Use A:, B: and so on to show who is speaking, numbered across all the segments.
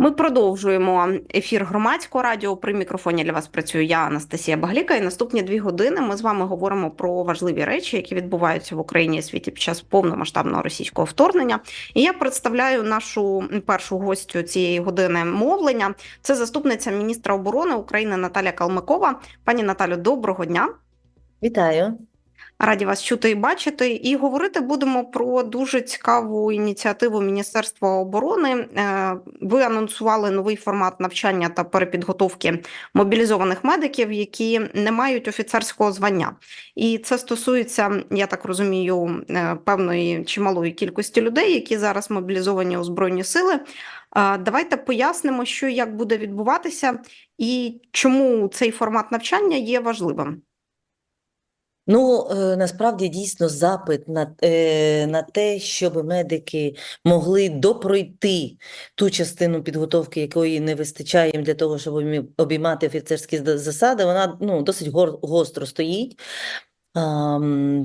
A: Ми продовжуємо ефір громадського радіо. При мікрофоні для вас працюю я, Анастасія Багліка. І наступні дві години ми з вами говоримо про важливі речі, які відбуваються в Україні і світі під час повномасштабного російського вторгнення. І я представляю нашу першу гостю цієї години мовлення. Це заступниця міністра оборони України Наталя Калмикова. Пані Наталю, доброго дня.
B: Вітаю.
A: Раді вас чути і бачити, і говорити будемо про дуже цікаву ініціативу Міністерства оборони. Е, ви анонсували новий формат навчання та перепідготовки мобілізованих медиків, які не мають офіцерського звання. І це стосується, я так розумію, е, певної чималої кількості людей, які зараз мобілізовані у збройні сили. Е, давайте пояснимо, що як буде відбуватися, і чому цей формат навчання є важливим.
B: Ну, е, насправді дійсно запит на, е, на те, щоб медики могли допройти ту частину підготовки, якої не вистачає їм для того, щоб обіймати офіцерські засади, вона ну, досить гостро стоїть.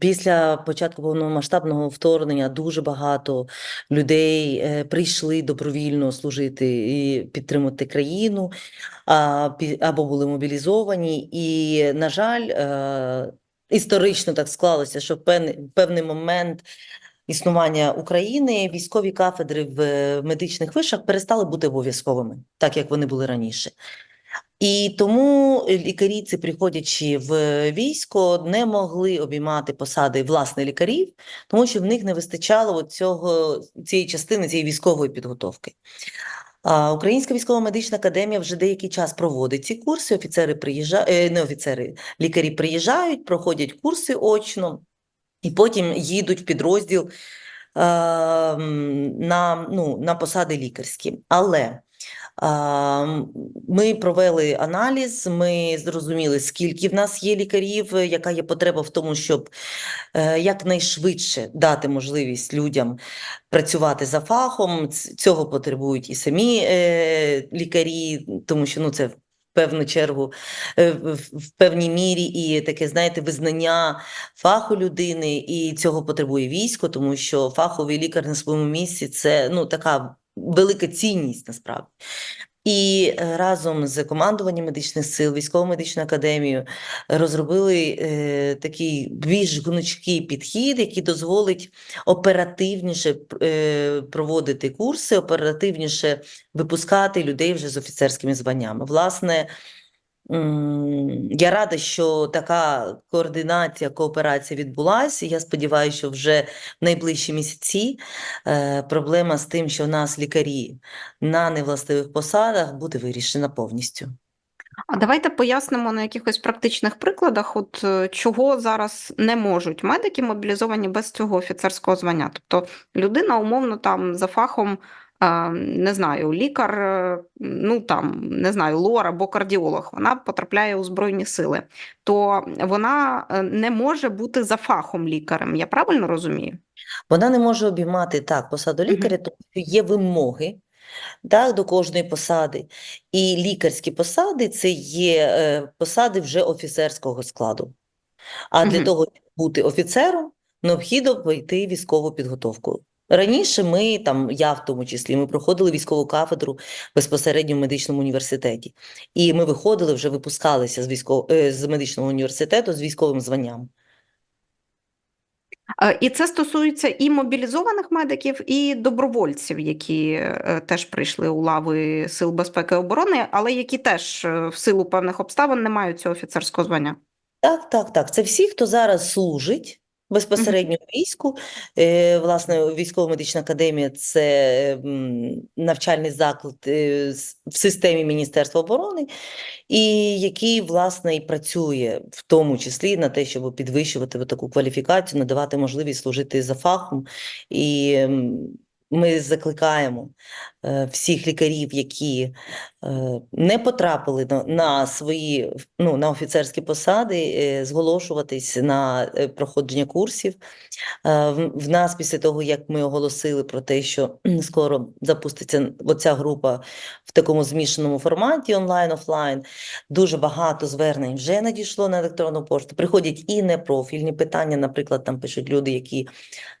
B: Після початку повномасштабного вторгнення дуже багато людей е, прийшли добровільно служити і підтримати країну, або були мобілізовані. І, на жаль, історично так склалося, що в певний, момент існування України військові кафедри в е, медичних вишах перестали бути обов'язковими, так як вони були раніше. І тому лікарі, приходячи в військо, не могли обіймати посади власне лікарів, тому що в них не вистачало цього, цієї частини, цієї військової підготовки. Українська військова медична академія вже деякий час проводить ці курси. Офіцери приїжджають, не офіцери, лікарі приїжджають, проходять курси очно і потім їдуть в підрозділ е, на, ну, на посади лікарські. Але Ми провели аналіз, ми зрозуміли, скільки в нас є лікарів, е, яка є потреба в тому, щоб е, якнайшвидше дати можливість людям працювати за фахом. Цього потребують і самі е, лікарі, тому що ну, це певну чергу в певній мірі і таке, знаєте, визнання фаху людини, і цього потребує військо, тому що фаховий лікар на своєму місці це ну, така велика цінність насправді. І е, разом з командуванням медичних сил, військово-медичну академію розробили е, такий більш гнучкий підхід, який дозволить оперативніше е, проводити курси, оперативніше випускати людей вже з офіцерськими званнями. Власне, я рада, що така координація, кооперація відбулася. Я сподіваюся, що вже в найближчі місяці е, проблема з тим, що в нас лікарі на невластивих посадах буде вирішена повністю.
A: А давайте пояснимо на якихось практичних прикладах, от е, чого зараз не можуть медики мобілізовані без цього офіцерського звання. Тобто людина умовно там за фахом, не знаю, лікар, е, ну там не знаю, лор або кардіолог, вона потрапляє у Збройні сили, то вона е, не може бути за фахом лікарем. Я правильно розумію?
B: Вона не може обіймати так посаду лікаря, тому що є вимоги так, до кожної посади. І лікарські посади це є е, посади вже офіцерського складу. А для
A: Мгм.
B: того, щоб бути офіцером, необхідно пройти військову підготовку. Раніше ми, там, я в тому числі, ми проходили військову кафедру безпосередньо в медичному університеті. І ми виходили, вже випускалися з, військов... е, з медичного університету з військовим званням.
A: І це стосується і мобілізованих медиків, і добровольців, які е, теж прийшли у лави Сил безпеки і оборони, але які теж е, в силу певних обставин не мають цього офіцерського звання.
B: Так, так, так. Це всі, хто зараз служить безпосередньо війську. Е, власне, військово-медична академія це навчальний заклад е, в системі Міністерства оборони, і який, власне, і працює в тому числі на те, щоб підвищувати таку кваліфікацію, надавати можливість служити за фахом. І ми закликаємо е, всіх лікарів, які не потрапили на, свої ну, на офіцерські посади, е, зголошуватись на е, проходження курсів. Е, В, нас після того, як ми оголосили про те, що скоро запуститься оця група в такому змішаному форматі онлайн-офлайн, дуже багато звернень вже надійшло на електронну пошту. Приходять і непрофільні питання, наприклад, там пишуть люди, які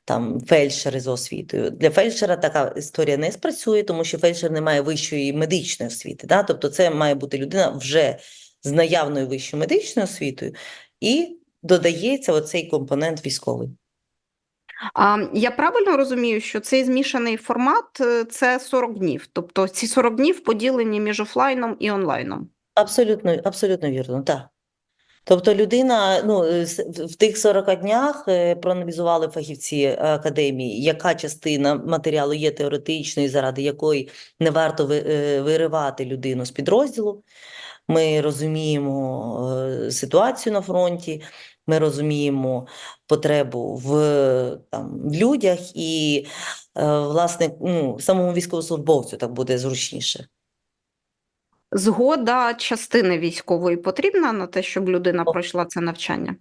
B: там фельдшери з освітою. Для фельдшера така історія не спрацює, тому що фельдшер не має вищої медичної освіти. Да? Тобто це має бути людина вже з наявною вищою медичною освітою, і додається оцей компонент військовий.
A: А я правильно розумію, що цей змішаний формат е, це 40 днів. Тобто ці 40 днів поділені між офлайном і онлайном.
B: Абсолютно, абсолютно вірно, так. Тобто людина, ну, е, в тих 40 днях е, проаналізували фахівці академії, яка частина матеріалу є теоретичною, заради якої не варто е, виривати людину з підрозділу. Ми розуміємо е, ситуацію на фронті, ми розуміємо потребу в, там, в людях і, е, власне, ну, самому військовослужбовцю так буде зручніше.
A: Згода частини військової потрібна на те, щоб людина пройшла це навчання.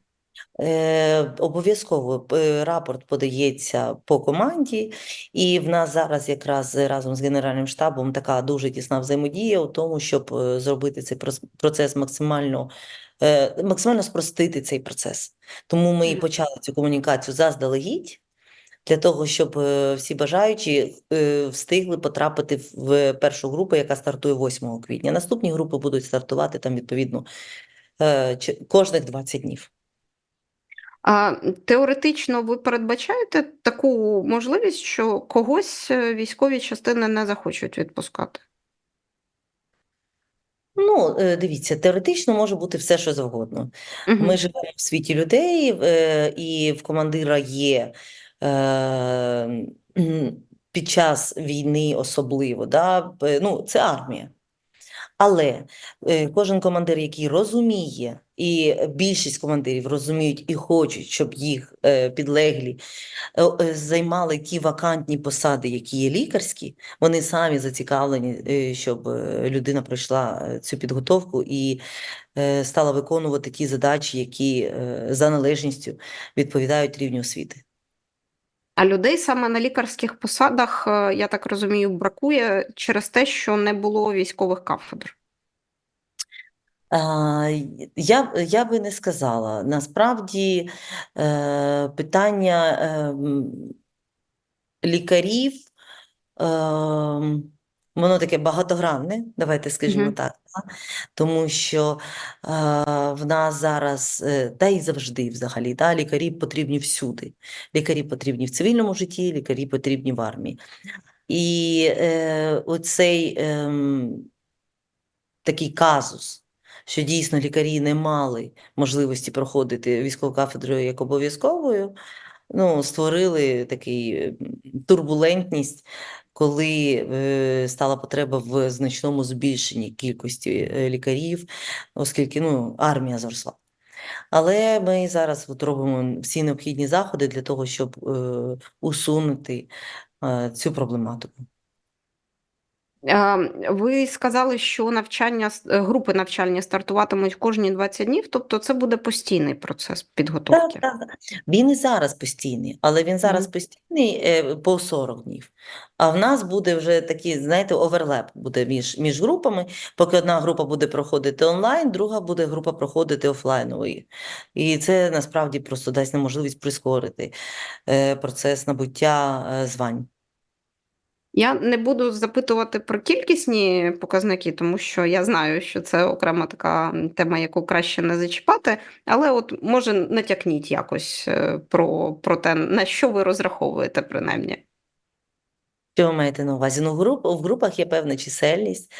B: Е, обов'язково е, рапорт подається по команді, і в нас зараз якраз разом з Генеральним штабом така дуже тісна взаємодія у тому, щоб е, зробити цей процес максимально, е, максимально спростити цей процес. Тому ми і почали цю комунікацію заздалегідь, для того, щоб е, всі бажаючі е, встигли потрапити в- першу групу, яка стартує 8 квітня. Наступні групи будуть стартувати там відповідно е, кожних 20 днів.
A: А теоретично ви передбачаєте таку можливість, що когось військові частини не захочуть відпускати?
B: Ну, дивіться, теоретично може бути все, що завгодно.
A: Мгм.
B: Ми живемо в світі людей, і в командира є е, під час війни особливо, да, ну, це армія. Але е, кожен командир, який розуміє, і більшість командирів розуміють і хочуть, щоб їх е, підлеглі займали ті вакантні посади, які є лікарські, вони самі зацікавлені, щоб людина пройшла цю підготовку і стала виконувати ті задачі, які за належністю відповідають рівню освіти.
A: А людей саме на лікарських посадах, е, я так розумію, бракує через те, що не було військових кафедр.
B: Я, я би не сказала. Насправді е, питання ем, лікарів, ем, воно таке багатогранне, давайте скажімо
A: Мгм.
B: так, да? Тому що е, в нас зараз, е, та й завжди взагалі, да, лікарі потрібні всюди. Лікарі потрібні в цивільному житті, лікарі потрібні в армії. І е, оцей ем, такий казус, що дійсно лікарі не мали можливості проходити військову кафедру як обов'язковою, ну, створили такий турбулентність, коли е, стала потреба в значному збільшенні кількості е, лікарів, оскільки ну, армія зросла. Але ми зараз от робимо всі необхідні заходи для того, щоб е, усунути цю проблематику.
A: Ви сказали, що навчання е, групи навчальні стартуватимуть кожні 20 днів, тобто це буде постійний процес підготовки.
B: Так, так. Він і зараз постійний, але він зараз
A: Мгм.
B: постійний е, по 40 днів. А в нас буде вже такий, знаєте, оверлеп буде між, між групами. Поки одна група буде проходити онлайн, друга буде група проходити офлайнової. І це насправді просто дасть нам можливість прискорити е, процес набуття звань.
A: Я не буду запитувати про кількісні показники, тому що я знаю, що це окрема така тема, яку краще не зачіпати. Але от може натякніть якось е, про, про те, на що ви розраховуєте принаймні.
B: Що ви маєте на увазі? Ну, в, груп, в групах є певна чисельність,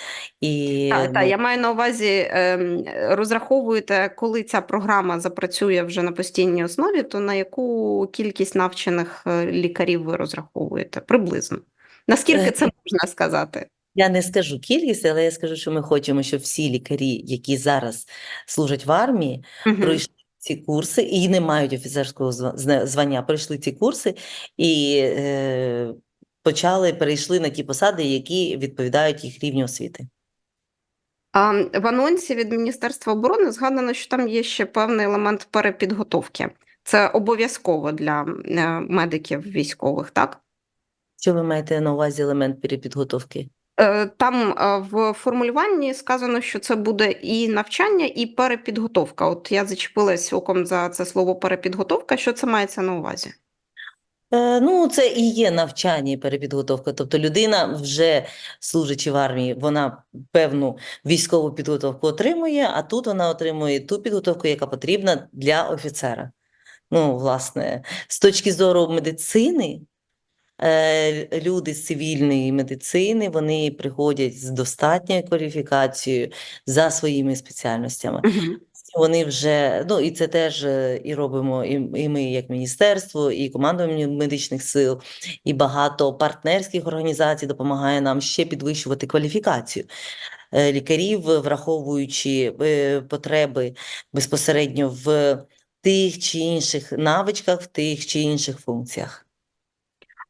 B: і
A: Та, та,
B: ну,
A: я маю на увазі, ем, розраховуєте, коли ця програма запрацює вже на постійній основі, то на яку кількість навчених е, лікарів ви розраховуєте? Приблизно. Наскільки
B: Е,
A: це можна сказати?
B: Я не скажу кількість, але я скажу, що ми хочемо, щоб всі лікарі, які зараз служать в армії,
A: Мгм.
B: пройшли ці курси і не мають офіцерського звання, пройшли ці курси і е, почали, перейшли на ті посади, які відповідають їх рівню освіти.
A: А в анонсі від Міністерства оборони згадано, що там є ще певний елемент перепідготовки. Це обов'язково для е, медиків військових, так?
B: Що ви маєте на увазі елемент перепідготовки?
A: Е, Там е, в формулюванні сказано, що це буде і навчання, і перепідготовка. От я зачепилась оком за це слово перепідготовка. Що це мається на увазі?
B: Е, Ну, це і є навчання і перепідготовка. Тобто людина, вже служачи в армії, вона певну військову підготовку отримує, а тут вона отримує ту підготовку, яка потрібна для офіцера. Ну, власне, з точки зору медицини, люди з цивільної медицини, вони приходять з достатньою кваліфікацією за своїми спеціальностями. Вони вже, ну і це теж е, і робимо і, і ми, як міністерство, і командування медичних сил, і багато партнерських організацій допомагає нам ще підвищувати кваліфікацію е, лікарів, враховуючи е, потреби безпосередньо в тих чи інших навичках, в тих чи інших функціях.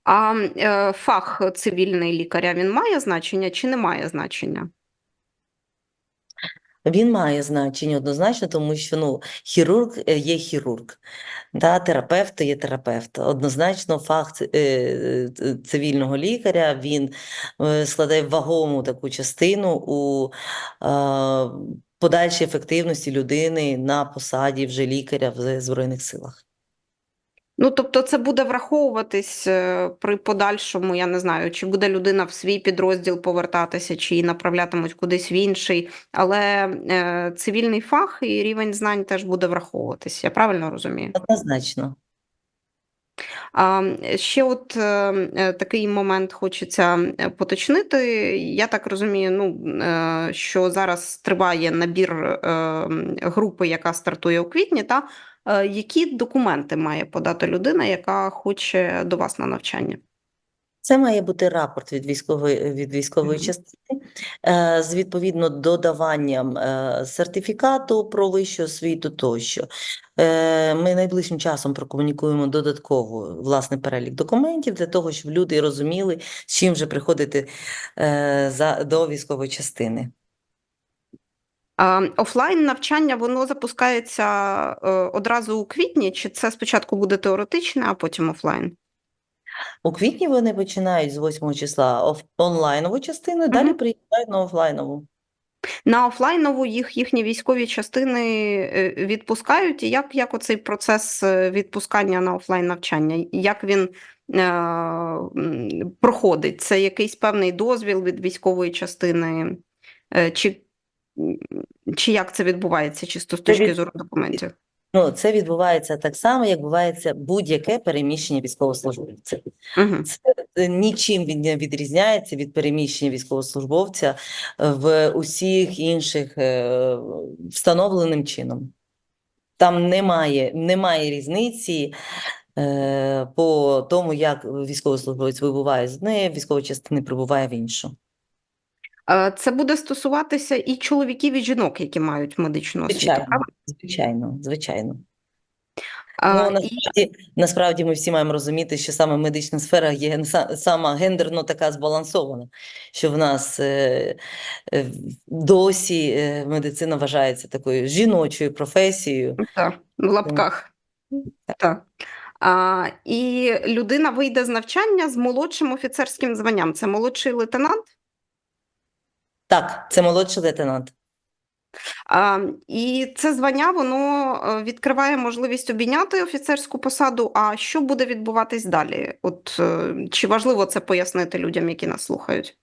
A: А е, фах цивільний лікаря він має значення чи не має значення?
B: Він має значення однозначно, тому що ну, хірург е, є хірург, да, терапевт є терапевт. Однозначно, фах е, цивільного лікаря він складає вагому таку частину у подальшій ефективності людини на посаді вже лікаря в Збройних силах.
A: Ну, тобто це буде враховуватись е, при подальшому, я не знаю, чи буде людина в свій підрозділ повертатися, чи її направлятимуть кудись в інший, але е, цивільний фах і рівень знань теж буде враховуватись, я правильно розумію?
B: Однозначно.
A: А ще от е, такий момент хочеться поточнити. Я так розумію, ну, е, що зараз триває набір е, групи, яка стартує у квітні, та які документи має подати людина, яка хоче до вас на навчання?
B: Це має бути рапорт від військової, від військової частини е, з відповідно додаванням е, сертифікату про вищу освіту тощо. Е, Ми найближчим часом прокомунікуємо додатково власне перелік документів для того, щоб люди розуміли, з чим вже приходити е, за, до військової частини.
A: Офлайн навчання воно запускається е, одразу у квітні, чи це спочатку буде теоретичне, а потім офлайн?
B: У квітні вони починають з 8 числа онлайнову частину, далі
A: Мгм.
B: приїжджають на офлайнову.
A: На офлайнову їх їхні військові частини е, відпускають. І як, як оцей процес е, відпускання на офлайн навчання? Як він е, проходить? Це якийсь певний дозвіл від військової частини? Чи, чи як це відбувається, чисто з точки
B: від-
A: зору документів?
B: Ну, це відбувається так само, як відбувається будь-яке переміщення військовослужбовця.
A: Угу.
B: Це е, нічим він не відрізняється від переміщення військовослужбовця е, в усіх інших е, встановленим чином. Там немає, немає різниці по тому, як військовослужбовець вибуває з однієї військової частини, прибуває в іншу.
A: Е, Це буде стосуватися і чоловіків, і жінок, які мають медичну освіту,
B: Звичайно, звичайно, звичайно.
A: А,
B: Ну,
A: і-
B: насправді, насправді ми всі маємо розуміти, що саме медична сфера є сама гендерно така збалансована, що в нас е, е, досі е, медицина вважається такою жіночою професією.
A: Так, в лапках. Так. А, і людина вийде з навчання з молодшим офіцерським званням. Це молодший лейтенант.
B: Так, це молодший лейтенант.
A: А, і це звання воно е, відкриває можливість обійняти офіцерську посаду. А що буде відбуватись далі? От е, чи важливо це пояснити людям, які нас слухають?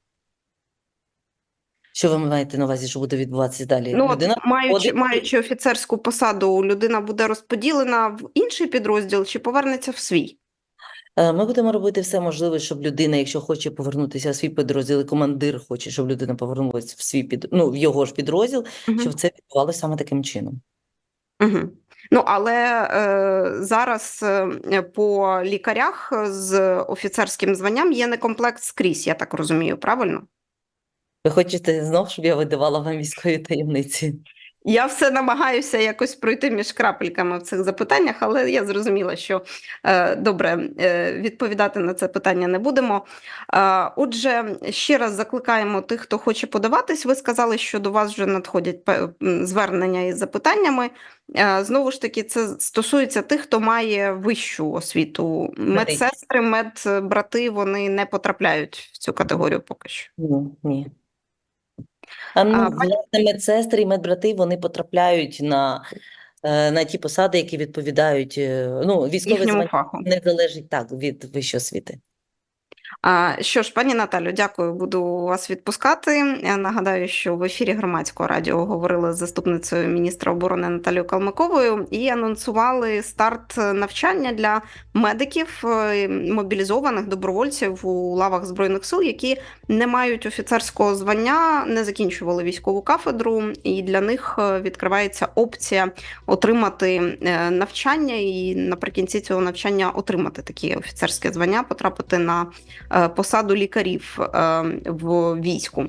B: Що ви маєте на увазі, що буде відбуватися далі?
A: Ну,
B: Людина
A: маючи,
B: входить-
A: маючи офіцерську посаду, людина буде розподілена в інший підрозділ чи повернеться в свій?
B: Е, Ми будемо робити все можливе, щоб людина, якщо хоче повернутися в свій підрозділ, і командир хоче, щоб людина повернулася в свій під, ну, в його ж підрозділ,
A: Мгм.
B: щоб це відбувалося саме таким чином.
A: Угу. Ну, але е, зараз е, по лікарях з офіцерським званням є некомплект скрізь, я так розумію, правильно?
B: Ви хочете знов, щоб я видавала вам військові таємниці?
A: Я все намагаюся якось пройти між крапельками в цих запитаннях, але я зрозуміла, що е, добре, е, відповідати на це питання не будемо. Е, отже, ще раз закликаємо тих, хто хоче подаватись. Ви сказали, що до вас вже надходять звернення із запитаннями. Е, знову ж таки, це стосується тих, хто має вищу освіту. Медсестри, медбрати вони не потрапляють в цю категорію поки що.
B: Ну, ні. А ну,
A: А,
B: власне, медсестри і медбрати вони потрапляють на е, на ті посади, які відповідають, е, ну, військове звання не залежить так від вищої освіти.
A: Що ж, пані Наталю, дякую. Буду вас відпускати. Я нагадаю, що в ефірі громадського радіо говорили з заступницею міністра оборони Наталією Калмиковою і анонсували старт навчання для медиків, е, мобілізованих добровольців у лавах збройних сил, які не мають офіцерського звання, не закінчували військову кафедру, і для них е, відкривається опція отримати е, навчання і наприкінці цього навчання отримати такі офіцерське звання, потрапити на посаду лікарів е, в війську. Е,